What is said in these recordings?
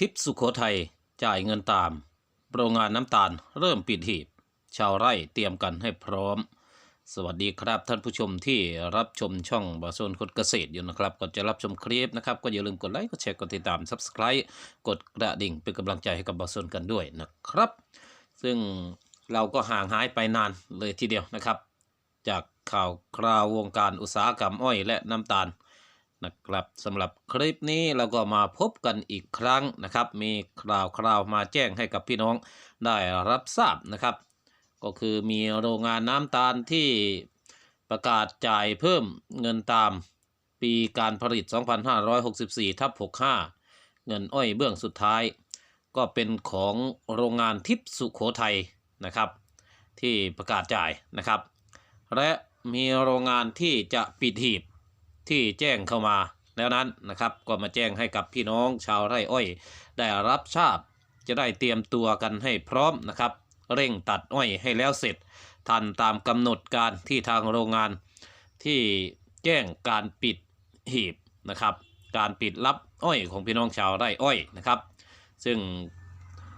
ทิพสุโขทัยจ่ายเงินตาม โรงงานน้ำตาลเริ่มปิดหีบ ชาวไร่เตรียมกันให้พร้อม สวัสดีครับท่านผู้ชมที่รับชมช่องบาโซนคนเกษตรอยู่นะครับก่อนจะรับชมคลิปนะครับ ก็อย่าลืมกดไลค์กดแชร์กดติดตาม Subscribe กดกระดิ่งเป็นกำลังใจให้กับบาโซนกันด้วยนะครับ ซึ่งเราก็ห่างหายไปนานเลยทีเดียวนะครับ จากข่าวคราววงการอุตสาหกรรมอ้อยและน้ำตาล นะครับสำหรับคลิปนี้เราก็มาพบกันอีกครั้งนะครับ มีข่าวคราวมาแจ้งให้กับพี่น้องได้รับทราบนะครับ ก็คือมีโรงงานน้ำตาลที่ประกาศจ่ายเพิ่มเงินตามปีการผลิต 2564ทับ65 เงินอ้อยเบื้องสุดท้าย ก็เป็นของโรงงานทิพสุโขทัยนะครับ ที่ประกาศจ่ายนะครับ และมีโรงงานที่จะปิดหีบ ที่แจ้งเข้ามาแล้วนั้นนะครับ ก็มาแจ้งให้กับพี่น้องชาวไร่อ้อย ได้รับทราบจะได้เตรียมตัวกันให้พร้อมนะครับ เร่งตัดอ้อยให้แล้วเสร็จ ทันตามกำหนดการที่ทางโรงงาน ที่แจ้งการปิดหีบนะครับ การปิดรับอ้อยของพี่น้องชาวไร่อ้อยนะครับ ซึ่ง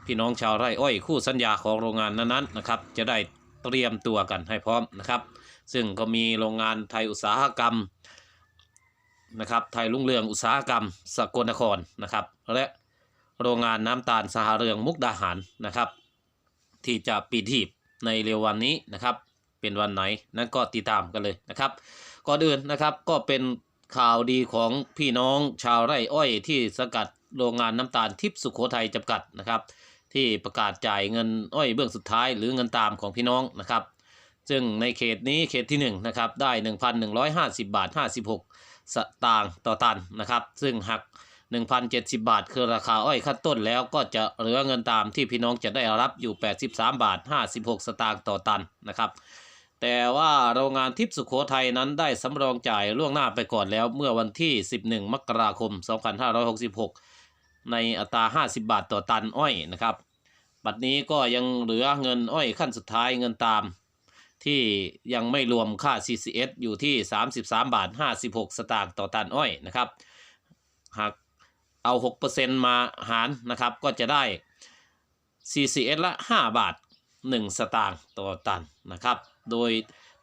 พี่น้องชาวไร่อ้อย คู่สัญญาของโรงงานนั้นๆนะครับ จะได้เตรียมตัวกันให้พร้อมนะครับ ซึ่งก็มีโรงงานไทยอุตสาหกรรม นะครับไทยรุ่งเรืองอุตสาหกรรม สกลนครนะครับ และโรงงานน้ำตาลสหเรืองมุกดาหารนะครับ ที่จะปิดหีบในเร็ววันนี้นะครับ เป็นวันไหนนั้นก็ติดตามกันเลยนะครับก่อนอื่นนะครับก็เป็นข่าวดีของพี่น้องชาวไร่อ้อยที่สกัดโรงงานน้ำตาลทิพย์สุโขทัยจำกัดนะครับ ที่ประกาศจ่ายเงินอ้อยเบื้องสุดท้ายหรือเงินตามของพี่น้องนะครับ ซึ่งในเขตนี้เขตที่1นะครับได้ 1,150 บาท 56 สตางค์ต่อตันนะครับ ซึ่งหัก 1,070 บาท คือราคาอ้อยขั้นต้นแล้วก็จะเหลือเงินตามที่พี่น้องจะได้รับอยู่ 83 บาท 56 สตางค์ต่อตันนะครับ แต่ว่าโรงงานทิพย์สุโขทัยนั้นได้สำรองจ่ายล่วงหน้าไปก่อนแล้วเมื่อวันที่ 11 มกราคม 2566 ในอัตรา 50 บาทต่อตันอ้อยนะครับ บัดนี้ก็ยังเหลือเงินอ้อยขั้นสุดท้ายเงินตาม ที่ยังไม่รวมค่า CCS อยู่ที่ 33 บาท 56 สตางค์ต่อตันอ้อยนะครับ หากเอา 6%มาหารนะครับ ก็จะได้ CCS ละ 5 บาท 1 สตางค์ต่อตันนะครับ โดย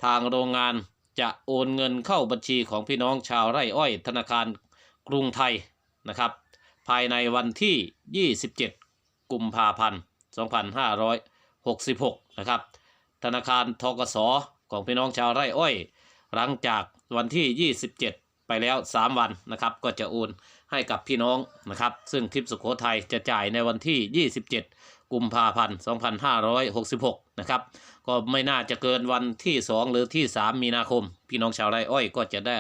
ทางโรงงานจะโอนเงินเข้าบัญชีของพี่น้องชาวไร่อ้อย ธนาคารกรุงไทยนะครับ ภายในวันที่ 27 กุมภาพันธ์ 2566 นะครับ ธนาคารทกสของพี่น้องชาวไร่อ้อย หลังจากวันที่ 27 ไปแล้ว 3 วันนะครับ ก็จะโอนให้กับพี่น้องนะครับ ซึ่งทิพสุโขทัยจะจ่ายในวันที่ 27 กุมภาพันธ์ 2566 นะครับ ก็ไม่น่าจะเกินวันที่ 2 หรือที่ 3 มีนาคม พี่น้องชาวไร่อ้อยก็จะได้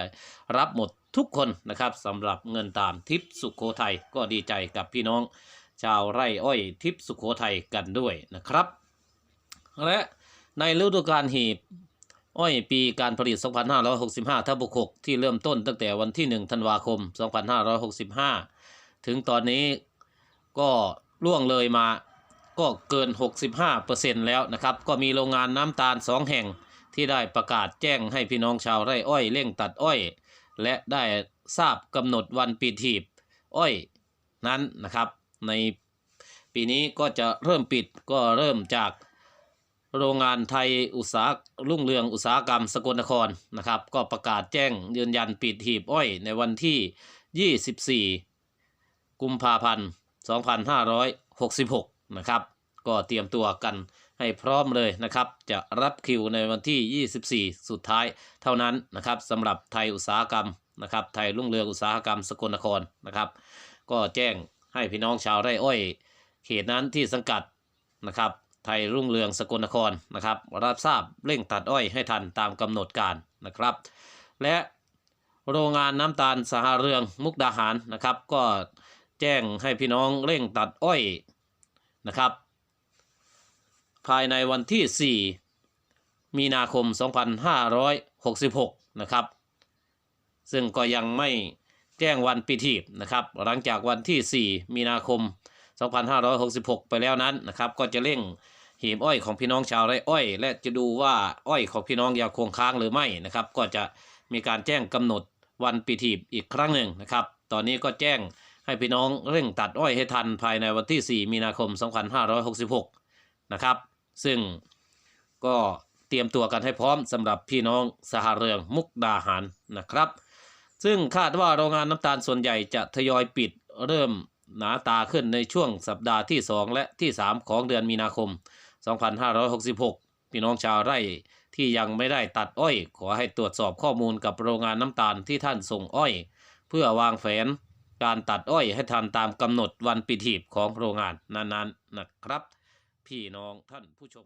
รับหมดทุกคนนะครับสำหรับเงินตามทิพสุโขทัยก็ดีใจกับพี่น้อง ชาวไร่อ้อยทิพสุโขทัยกันด้วยนะครับ และ ในฤดูกาลหีบ อ้อยปีการผลิต 2565ทับ6ที่เริ่มต้นตั้งแต่วันที่ 1 ธันวาคม 2565 ถึงตอนนี้ก็ล่วงเลยมาก็เกิน 65%แล้วนะครับ ก็มีโรงงานน้ำตาล 2 แห่งที่ได้ประกาศแจ้งให้พี่น้องชาวไร่อ้อยเร่งตัดอ้อย และได้ทราบกำหนดวันปิดหีบอ้อยนั้นนะครับ ในปีนี้ก็จะเริ่มปิดก็เริ่มจาก โรงงานไทยอุตสาหรุ่งเรืองอุตสาหกรรมสกลนครนะครับ ก็ประกาศแจ้งยืนยันปิดหีบอ้อยในวันที่ 24 กุมภาพันธ์ 2566 นะครับ ก็เตรียมตัวกันให้พร้อมเลยนะครับ จะรับคิวในวันที่ 24 สุดท้ายเท่านั้นนะครับสำหรับไทยอุตสาหกรรมนะครับ ไทยรุ่งเรืองอุตสาหกรรมสกลนครนะครับ ก็แจ้งให้พี่น้องชาวไร่อ้อย เขตนั้นที่สังกัดนะครับ ไทยรุ่งเรืองสกลนครนะครับ รับทราบเร่งตัดอ้อยให้ทันตามกำหนดการนะครับ และโรงงานน้ำตาลสหเรืองมุกดาหารนะครับ ก็แจ้งให้พี่น้องเร่งตัดอ้อยนะครับ ภายในวันที่ 4 มีนาคม 2566 นะครับ ซึ่งก็ยังไม่แจ้งวันปิดหีบนะครับ หลังจากวันที่ 4 มีนาคม 2566 ไปแล้วนั้นนะครับ ก็จะเร่ง หีบอ้อยของพี่น้องชาวไร่อ้อย และจะดูว่าอ้อยของพี่น้องยังคงค้างหรือไม่นะครับ ก็จะมีการแจ้งกำหนดวันปิดหีบอีกครั้งหนึ่งนะครับ ตอนนี้ก็แจ้งให้พี่น้องเร่งตัดอ้อยให้ทันภายในวันที่ 4 มีนาคม 2566 นะครับ ซึ่งก็เตรียมตัวกันให้พร้อมสำหรับพี่น้องสหเรืองมุกดาหารนะครับ ซึ่งคาดว่าโรงงานน้ำตาลส่วนใหญ่จะทยอยปิดเริ่มหนาตาขึ้นในช่วงสัปดาห์ที่ 2 และที่ 3 ของเดือนมีนาคม 2566 พี่น้องชาวไร่ที่ยังไม่ได้ตัดอ้อย ขอให้ตรวจสอบข้อมูลกับโรงงานน้ำตาลที่ท่านส่งอ้อย เพื่อวางแผนการตัดอ้อยให้ทันตามกำหนดวันปิดหีบของโรงงานนั้นๆนะครับ พี่น้องท่านผู้ชม